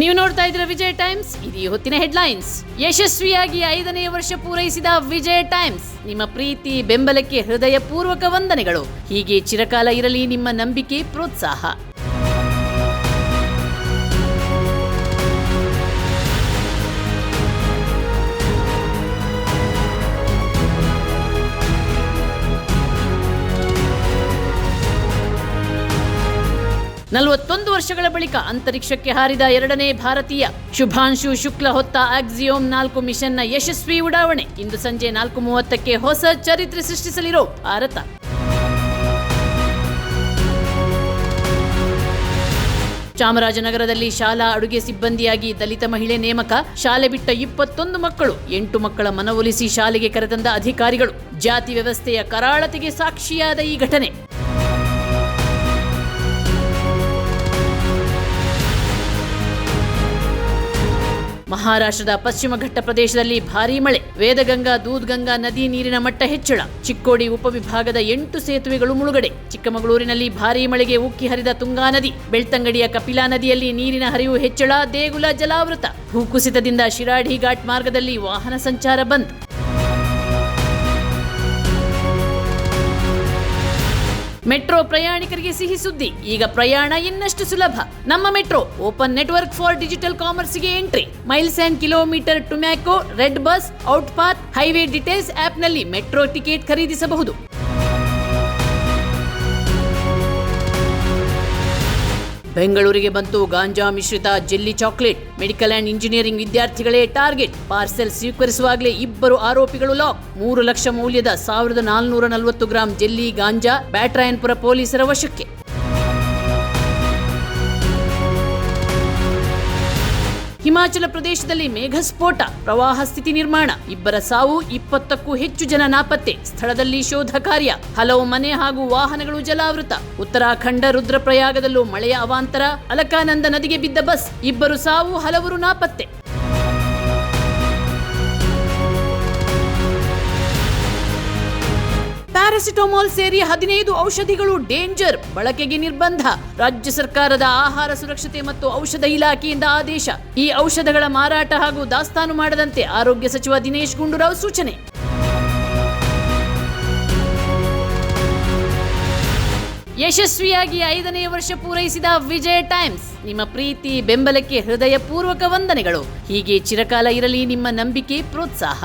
ನೀವು ನೋಡ್ತಾ ಇದ್ರೆ ವಿಜಯ್ ಟೈಮ್ಸ್? ಇದೀ ಹೊತ್ತಿನ ಹೆಡ್ಲೈನ್ಸ್. ಯಶಸ್ವಿಯಾಗಿ ಐದನೇ ವರ್ಷ ಪೂರೈಸಿದ ವಿಜಯ್ ಟೈಮ್ಸ್. ನಿಮ್ಮ ಪ್ರೀತಿ, ಬೆಂಬಲಕ್ಕೆ ಹೃದಯ ಪೂರ್ವಕ ವಂದನೆಗಳು. ಹೀಗೆ ಚಿರಕಾಲ ಇರಲಿ ನಿಮ್ಮ ನಂಬಿಕೆ, ಪ್ರೋತ್ಸಾಹ. ನಲವತ್ತೊಂದು ವರ್ಷಗಳ ಬಳಿಕ ಅಂತರಿಕ್ಷಕ್ಕೆ ಹಾರಿದ ಎರಡನೇ ಭಾರತೀಯ ಶುಭಾಂಶು ಶುಕ್ಲ ಹೊತ್ತ ಆಕ್ಸಿಯೋಮ್ ನಾಲ್ಕು ಮಿಷನ್ನ ಯಶಸ್ವಿ ಉಡಾವಣೆ. ಇಂದು ಸಂಜೆ ನಾಲ್ಕು ಮೂವತ್ತಕ್ಕೆ ಹೊಸ ಚರಿತ್ರೆ ಸೃಷ್ಟಿಸಲಿರೋ ಭಾರತ. ಚಾಮರಾಜನಗರದಲ್ಲಿ ಶಾಲಾ ಅಡುಗೆ ಸಿಬ್ಬಂದಿಯಾಗಿ ದಲಿತ ಮಹಿಳೆ ನೇಮಕ, ಶಾಲೆ ಬಿಟ್ಟ ಇಪ್ಪತ್ತೊಂದು ಮಕ್ಕಳು, ಎಂಟು ಮಕ್ಕಳ ಮನವೊಲಿಸಿ ಶಾಲೆಗೆ ಕರೆತಂದ ಅಧಿಕಾರಿಗಳು. ಜಾತಿ ವ್ಯವಸ್ಥೆಯ ಕರಾಳತೆಗೆ ಸಾಕ್ಷಿಯಾದ ಈ ಘಟನೆ. ಮಹಾರಾಷ್ಟ್ರದ ಪಶ್ಚಿಮ ಘಟ್ಟ ಪ್ರದೇಶದಲ್ಲಿ ಭಾರೀ ಮಳೆ. ವೇದಗಂಗಾ, ದೂದ್ಗಂಗಾ ನದಿ ನೀರಿನ ಮಟ್ಟ ಹೆಚ್ಚಳ. ಚಿಕ್ಕೋಡಿ ಉಪವಿಭಾಗದ ಎಂಟು ಸೇತುವೆಗಳು ಮುಳುಗಡೆ. ಚಿಕ್ಕಮಗಳೂರಿನಲ್ಲಿ ಭಾರೀ ಮಳೆಗೆ ಉಕ್ಕಿ ಹರಿದ ತುಂಗಾ ನದಿ. ಬೆಳ್ತಂಗಡಿಯ ಕಪಿಲಾ ನದಿಯಲ್ಲಿ ನೀರಿನ ಹರಿವು ಹೆಚ್ಚಳ. ದೇಗುಲ ಜಲಾವೃತ. ಭೂಕುಸಿತದಿಂದ ಶಿರಾಡಿ ಘಾಟ್ ಮಾರ್ಗದಲ್ಲಿ ವಾಹನ ಸಂಚಾರ ಬಂದ್. ಮೆಟ್ರೋ ಪ್ರಯಾಣಿಕರಿಗೆ ಸಿಹಿ ಸುದ್ದಿ. ಈಗ ಪ್ರಯಾಣ ಇನ್ನಷ್ಟು ಸುಲಭ. ನಮ್ಮ metro, open network for digital ಕಾಮರ್ಸ್ಗೆ entry. Miles and kilometre ಟುಮ್ಯಾಕೋ, red bus out path highway details ಆಪ್ನಲ್ಲಿ ಮೆಟ್ರೋ ಟಿಕೆಟ್ ಖರೀದಿಸಬಹುದು. ಬೆಂಗಳೂರಿಗೆ ಬಂತು ಗಾಂಜಾ ಮಿಶ್ರಿತ jelly chocolate. Medical and engineering ವಿದ್ಯಾರ್ಥಿಗಳೇ ಟಾರ್ಗೆಟ್. ಪಾರ್ಸೆಲ್ ಸ್ವೀಕರಿಸುವಾಗಲೇ ಇಬ್ಬರು ಆರೋಪಿಗಳು ಲಾಕ್. ಮೂರು ಲಕ್ಷ ಮೌಲ್ಯದ ಸಾವಿರದ ನಾಲ್ನೂರ ನಲವತ್ತು ಗ್ರಾಂ ಜೆಲ್ಲಿ ಗಾಂಜಾ ಬ್ಯಾಟ್ರಾಯನ್ಪುರ ಪೊಲೀಸರ ವಶಕ್ಕೆ. ಹಿಮಾಚಲ ಪ್ರದೇಶದಲ್ಲಿ ಮೇಘಸ್ಫೋಟ, ಪ್ರವಾಹ ಸ್ಥಿತಿ ನಿರ್ಮಾಣ, ಇಬ್ಬರ ಸಾವು, ಇಪ್ಪತ್ತಕ್ಕೂ ಹೆಚ್ಚು ಜನ ನಾಪತ್ತೆ, ಸ್ಥಳದಲ್ಲಿ ಶೋಧ ಕಾರ್ಯ, ಹಲವು ಮನೆ ಹಾಗೂ ವಾಹನಗಳು ಜಲಾವೃತ, ಉತ್ತರಾಖಂಡ ರುದ್ರಪ್ರಯಾಗದಲ್ಲೂ ಮಳೆಯ ಅವಾಂತರ, ಅಲಕಾನಂದ ನದಿಗೆ ಬಿದ್ದ ಬಸ್, ಇಬ್ಬರು ಸಾವು, ಹಲವರು ನಾಪತ್ತೆ. ಪ್ಯಾರಾಸಿಟೋಮಾಲ್ ಸೇರಿ ಹದಿನೈದು ಔಷಧಿಗಳು ಡೇಂಜರ್, ಬಳಕೆಗೆ ನಿರ್ಬಂಧ. ರಾಜ್ಯ ಸರ್ಕಾರದ ಆಹಾರ ಸುರಕ್ಷತೆ ಮತ್ತು ಔಷಧ ಇಲಾಖೆಯಿಂದ ಆದೇಶ. ಈ ಔಷಧಗಳ ಮಾರಾಟ ಹಾಗೂ ದಾಸ್ತಾನು ಮಾಡದಂತೆ ಆರೋಗ್ಯ ಸಚಿವ ದಿನೇಶ್ ಗುಂಡೂರಾವ್ ಸೂಚನೆ. ಯಶಸ್ವಿಯಾಗಿ ಐದನೇ ವರ್ಷ ಪೂರೈಸಿದ ವಿಜಯ ಟೈಮ್ಸ್, ನಿಮ್ಮ ಪ್ರೀತಿ, ಬೆಂಬಲಕ್ಕೆ ಹೃದಯ ಪೂರ್ವಕ ವಂದನೆಗಳು. ಹೀಗೆ ಚಿರಕಾಲ ಇರಲಿ ನಿಮ್ಮ ನಂಬಿಕೆ, ಪ್ರೋತ್ಸಾಹ.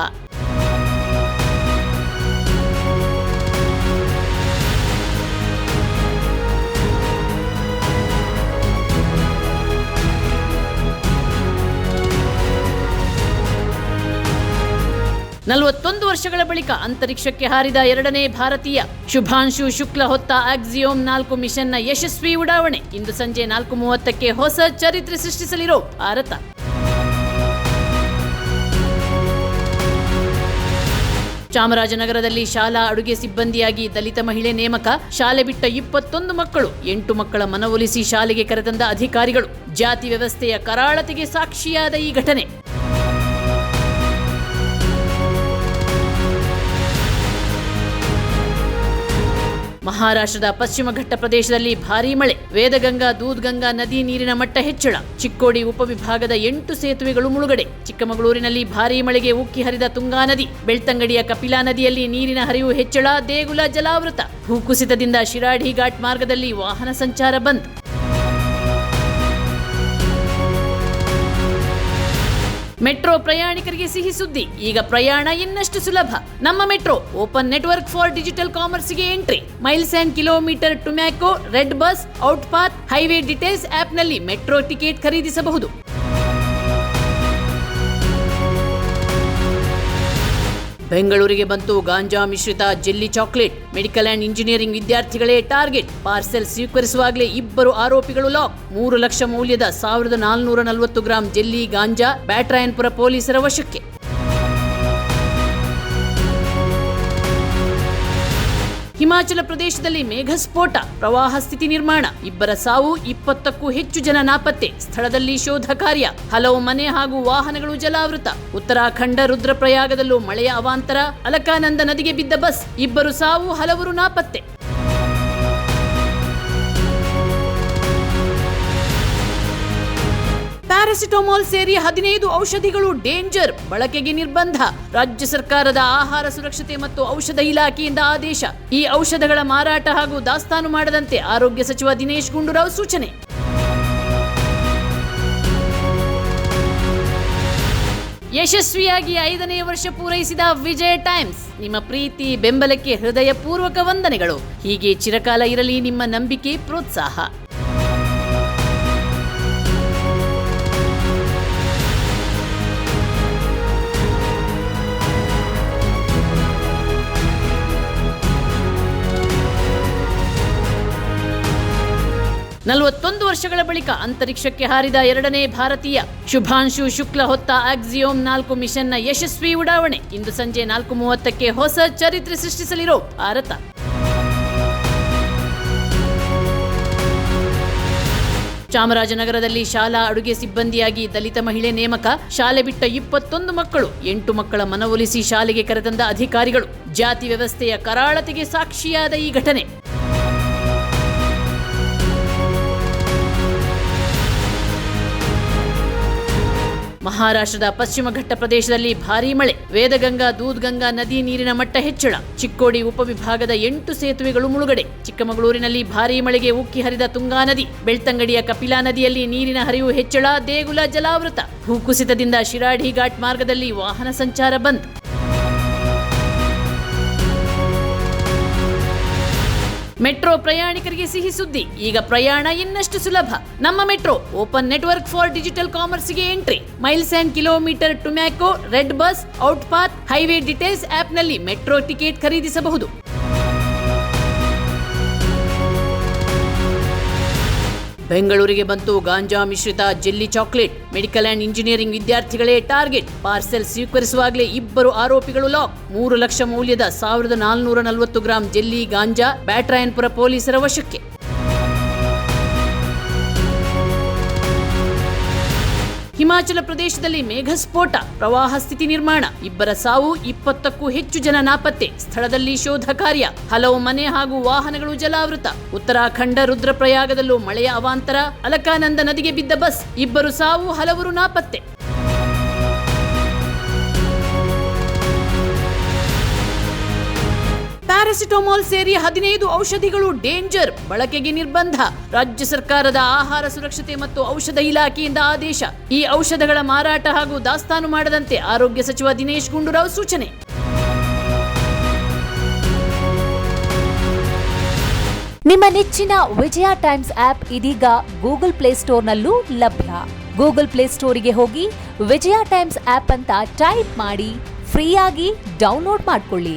ನಲವತ್ತೊಂದು ವರ್ಷಗಳ ಬಳಿಕ ಅಂತರಿಕ್ಷಕ್ಕೆ ಹಾರಿದ ಎರಡನೇ ಭಾರತೀಯ ಶುಭಾಂಶು ಶುಕ್ಲ ಹೊತ್ತ ಆಕ್ಸಿಯೋಮ್ ನಾಲ್ಕು ಮಿಷನ್ನ ಯಶಸ್ವಿ ಉಡಾವಣೆ. ಇಂದು ಸಂಜೆ ನಾಲ್ಕು ಮೂವತ್ತಕ್ಕೆ ಹೊಸ ಚರಿತ್ರೆ ಸೃಷ್ಟಿಸಲಿರೋ ಭಾರತ. ಚಾಮರಾಜನಗರದಲ್ಲಿ ಶಾಲಾ ಅಡುಗೆ ಸಿಬ್ಬಂದಿಯಾಗಿ ದಲಿತ ಮಹಿಳೆ ನೇಮಕ, ಶಾಲೆ ಬಿಟ್ಟ ಇಪ್ಪತ್ತೊಂದು ಮಕ್ಕಳು, ಎಂಟು ಮಕ್ಕಳ ಮನವೊಲಿಸಿ ಶಾಲೆಗೆ ಕರೆತಂದ ಅಧಿಕಾರಿಗಳು. ಜಾತಿ ವ್ಯವಸ್ಥೆಯ ಕರಾಳತೆಗೆ ಸಾಕ್ಷಿಯಾದ ಈ ಘಟನೆ. ಮಹಾರಾಷ್ಟ್ರದ ಪಶ್ಚಿಮ ಘಟ್ಟ ಪ್ರದೇಶದಲ್ಲಿ ಭಾರೀ ಮಳೆ. ವೇದಗಂಗಾ, ದೂದ್ಗಂಗಾ ನದಿ ನೀರಿನ ಮಟ್ಟ ಹೆಚ್ಚಳ. ಚಿಕ್ಕೋಡಿ ಉಪವಿಭಾಗದ ಎಂಟು ಸೇತುವೆಗಳು ಮುಳುಗಡೆ. ಚಿಕ್ಕಮಗಳೂರಿನಲ್ಲಿ ಭಾರೀ ಮಳೆಗೆ ಉಕ್ಕಿ ಹರಿದ ತುಂಗಾ ನದಿ. ಬೆಳ್ತಂಗಡಿಯ ಕಪಿಲಾ ನದಿಯಲ್ಲಿ ನೀರಿನ ಹರಿವು ಹೆಚ್ಚಳ. ದೇಗುಲ ಜಲಾವೃತ. ಭೂಕುಸಿತದಿಂದ ಶಿರಾಡಿ ಘಾಟ್ ಮಾರ್ಗದಲ್ಲಿ ವಾಹನ ಸಂಚಾರ ಬಂದ್. ಮೆಟ್ರೋ ಪ್ರಯಾಣಿಕರಿಗೆ ಸಿಹಿ ಸುದ್ದಿ. ಈಗ ಪ್ರಯಾಣ ಇನ್ನಷ್ಟು ಸುಲಭ. ನಮ್ಮ metro, open network for digital ಕಾಮರ್ಸ್ಗೆ entry. Miles and kilometre ಟುಮ್ಯಾಕೋ red bus out path highway details ಆಪ್ನಲ್ಲಿ ಮೆಟ್ರೋ ಟಿಕೆಟ್ ಖರೀದಿಸಬಹುದು. ಬೆಂಗಳೂರಿಗೆ ಬಂತು ಗಾಂಜಾ ಮಿಶ್ರಿತ jelly chocolate. Medical and engineering ವಿದ್ಯಾರ್ಥಿಗಳೇ ಟಾರ್ಗೆಟ್. ಪಾರ್ಸೆಲ್ ಸ್ವೀಕರಿಸುವಾಗಲೇ ಇಬ್ಬರು ಆರೋಪಿಗಳು ಲಾಕ್. ಮೂರು ಲಕ್ಷ ಮೌಲ್ಯದ ಸಾವಿರದ ನಾಲ್ನೂರ ನಲವತ್ತು ಗ್ರಾಂ ಜೆಲ್ಲಿ ಗಾಂಜಾ ಬ್ಯಾಟ್ರಾಯನ್ಪುರ ಪೊಲೀಸರ ವಶಕ್ಕೆ. ಹಿಮಾಚಲ ಪ್ರದೇಶದಲ್ಲಿ ಮೇಘಸ್ಫೋಟ, ಪ್ರವಾಹ ಸ್ಥಿತಿ ನಿರ್ಮಾಣ. ಇಬ್ಬರ ಸಾವು, ಇಪ್ಪತ್ತಕ್ಕೂ ಹೆಚ್ಚು ಜನ ನಾಪತ್ತೆ. ಸ್ಥಳದಲ್ಲಿ ಶೋಧ ಕಾರ್ಯ. ಹಲವು ಮನೆ ಹಾಗೂ ವಾಹನಗಳು ಜಲಾವೃತ. ಉತ್ತರಾಖಂಡ ರುದ್ರಪ್ರಯಾಗದಲ್ಲೂ ಮಳೆಯ ಅವಾಂತರ. ಅಲಕಾನಂದ ನದಿಗೆ ಬಿದ್ದ ಬಸ್. ಇಬ್ಬರು ಸಾವು, ಹಲವರು ನಾಪತ್ತೆ. ಪ್ಯಾರಾಸಿಟಮೋಲ್ ಸೇರಿ ಹದಿನೈದು ಔಷಧಿಗಳು ಡೇಂಜರ್, ಬಳಕೆಗೆ ನಿರ್ಬಂಧ. ರಾಜ್ಯ ಸರ್ಕಾರದ ಆಹಾರ ಸುರಕ್ಷತೆ ಮತ್ತು ಔಷಧ ಇಲಾಖೆಯಿಂದ ಆದೇಶ. ಈ ಔಷಧಗಳ ಮಾರಾಟ ಹಾಗೂ ದಾಸ್ತಾನು ಮಾಡದಂತೆ ಆರೋಗ್ಯ ಸಚಿವ ದಿನೇಶ್ ಗುಂಡೂರಾವ್ ಸೂಚನೆ. ಯಶಸ್ವಿಯಾಗಿ ಐದನೇ ವರ್ಷ ಪೂರೈಸಿದ ವಿಜಯ ಟೈಮ್ಸ್, ನಿಮ್ಮ ಪ್ರೀತಿ, ಬೆಂಬಲಕ್ಕೆ ಹೃದಯಪೂರ್ವಕ ವಂದನೆಗಳು. ಹೀಗೆ ಚಿರಕಾಲ ಇರಲಿ ನಿಮ್ಮ ನಂಬಿಕೆ, ಪ್ರೋತ್ಸಾಹ. ನಲವತ್ತೊಂದು ವರ್ಷಗಳ ಬಳಿಕ ಅಂತರಿಕ್ಷಕ್ಕೆ ಹಾರಿದ ಎರಡನೇ ಭಾರತೀಯ ಶುಭಾಂಶು ಶುಕ್ಲ ಹೊತ್ತ ಆಕ್ಸಿಯೋಮ್ ನಾಲ್ಕು ಮಿಷನ್ನ ಯಶಸ್ವಿ ಉಡಾವಣೆ. ಇಂದು ಸಂಜೆ ನಾಲ್ಕು ಮೂವತ್ತಕ್ಕೆ ಹೊಸ ಚರಿತ್ರೆ ಸೃಷ್ಟಿಸಲಿರೋ ಭಾರತ. ಚಾಮರಾಜನಗರದಲ್ಲಿ ಶಾಲಾ ಅಡುಗೆ ಸಿಬ್ಬಂದಿಯಾಗಿ ದಲಿತ ಮಹಿಳೆ ನೇಮಕ, ಶಾಲೆ ಬಿಟ್ಟ ಇಪ್ಪತ್ತೊಂದು ಮಕ್ಕಳು, ಎಂಟು ಮಕ್ಕಳ ಮನವೊಲಿಸಿ ಶಾಲೆಗೆ ಕರೆತಂದ ಅಧಿಕಾರಿಗಳು. ಜಾತಿ ವ್ಯವಸ್ಥೆಯ ಕರಾಳತೆಗೆ ಸಾಕ್ಷಿಯಾದ ಈ ಘಟನೆ. ಮಹಾರಾಷ್ಟ್ರದ ಪಶ್ಚಿಮ ಘಟ್ಟ ಪ್ರದೇಶದಲ್ಲಿ ಭಾರೀ ಮಳೆ. ವೇದಗಂಗಾ, ದೂದ್ಗಂಗಾ ನದಿ ನೀರಿನ ಮಟ್ಟ ಹೆಚ್ಚಳ. ಚಿಕ್ಕೋಡಿ ಉಪವಿಭಾಗದ ಎಂಟು ಸೇತುವೆಗಳು ಮುಳುಗಡೆ. ಚಿಕ್ಕಮಗಳೂರಿನಲ್ಲಿ ಭಾರೀ ಮಳೆಗೆ ಉಕ್ಕಿ ಹರಿದ ತುಂಗಾ ನದಿ. ಬೆಳ್ತಂಗಡಿಯ ಕಪಿಲಾ ನದಿಯಲ್ಲಿ ನೀರಿನ ಹರಿವು ಹೆಚ್ಚಳ, ದೇಗುಲ ಜಲಾವೃತ. ಭೂಕುಸಿತದಿಂದ ಶಿರಾಡಿ ಘಾಟ್ ಮಾರ್ಗದಲ್ಲಿ ವಾಹನ ಸಂಚಾರ ಬಂದ್. ಮೆಟ್ರೋ ಪ್ರಯಾಣಿಕರಿಗೆ ಸಿಹಿ ಸುದ್ದಿ. ಈಗ ಪ್ರಯಾಣ ಇನ್ನಷ್ಟು ಸುಲಭ. ನಮ್ಮ metro, open network for digital ಕಾಮರ್ಸ್ಗೆ entry. Miles and kilometre ಟುಮ್ಯಾಕೋ red bus, out path, highway details ಆಪ್ನಲ್ಲಿ ಮೆಟ್ರೋ ಟಿಕೆಟ್ ಖರೀದಿಸಬಹುದು. ಬೆಂಗಳೂರಿಗೆ ಬಂತು ಗಾಂಜಾ ಮಿಶ್ರಿತ jelly chocolate. Medical and engineering ವಿದ್ಯಾರ್ಥಿಗಳೇ ಟಾರ್ಗೆಟ್. ಪಾರ್ಸೆಲ್ ಸ್ವೀಕರಿಸುವಾಗಲೇ ಇಬ್ಬರು ಆರೋಪಿಗಳು ಲಾಕ್. ಮೂರು ಲಕ್ಷ ಮೌಲ್ಯದ ಸಾವಿರದ ನಾಲ್ನೂರ ನಲವತ್ತು ಗ್ರಾಂ ಜೆಲ್ಲಿ ಗಾಂಜಾ ಬ್ಯಾಟ್ರಾಯನ್ಪುರ ಪೊಲೀಸರ ವಶಕ್ಕೆ. ಹಿಮಾಚಲ ಪ್ರದೇಶದಲ್ಲಿ ಮೇಘಸ್ಫೋಟ, ಪ್ರವಾಹ ಸ್ಥಿತಿ ನಿರ್ಮಾಣ. ಇಬ್ಬರ ಸಾವು, ಇಪ್ಪತ್ತಕ್ಕೂ ಹೆಚ್ಚು ಜನ ನಾಪತ್ತೆ. ಸ್ಥಳದಲ್ಲಿ ಶೋಧ ಕಾರ್ಯ. ಹಲವು ಮನೆ ಹಾಗೂ ವಾಹನಗಳು ಜಲಾವೃತ. ಉತ್ತರಾಖಂಡ ರುದ್ರಪ್ರಯಾಗದಲ್ಲೂ ಮಳೆಯ ಅವಾಂತರ. ಅಲಕಾನಂದ ನದಿಗೆ ಬಿದ್ದ ಬಸ್. ಇಬ್ಬರು ಸಾವು, ಹಲವರು ನಾಪತ್ತೆ. ಪ್ಯಾರಾಸಿಟಮೋಲ್ ಸೇರಿ ಹದಿನೈದು ಔಷಧಿಗಳು ಡೇಂಜರ್, ಬಳಕೆಗೆ ನಿರ್ಬಂಧ. ರಾಜ್ಯ ಸರ್ಕಾರದ ಆಹಾರ ಸುರಕ್ಷತೆ ಮತ್ತು ಔಷಧ ಇಲಾಖೆಯಿಂದ ಆದೇಶ. ಈ ಔಷಧಗಳ ಮಾರಾಟ ಹಾಗೂ ದಾಸ್ತಾನು ಮಾಡದಂತೆ ಆರೋಗ್ಯ ಸಚಿವ ದಿನೇಶ್ ಗುಂಡೂರಾವ್ ಸೂಚನೆ. ನಿಮ್ಮ ನೆಚ್ಚಿನ ವಿಜಯ ಟೈಮ್ಸ್ ಆಪ್ ಇದೀಗ ಗೂಗಲ್ ಪ್ಲೇಸ್ಟೋರ್ನಲ್ಲೂ ಲಭ್ಯ. ಗೂಗಲ್ ಪ್ಲೇಸ್ಟೋರಿಗೆ ಹೋಗಿ ವಿಜಯ ಟೈಮ್ಸ್ ಆಪ್ ಅಂತ ಟೈಪ್ ಮಾಡಿ ಫ್ರೀಯಾಗಿ ಡೌನ್ಲೋಡ್ ಮಾಡ್ಕೊಳ್ಳಿ.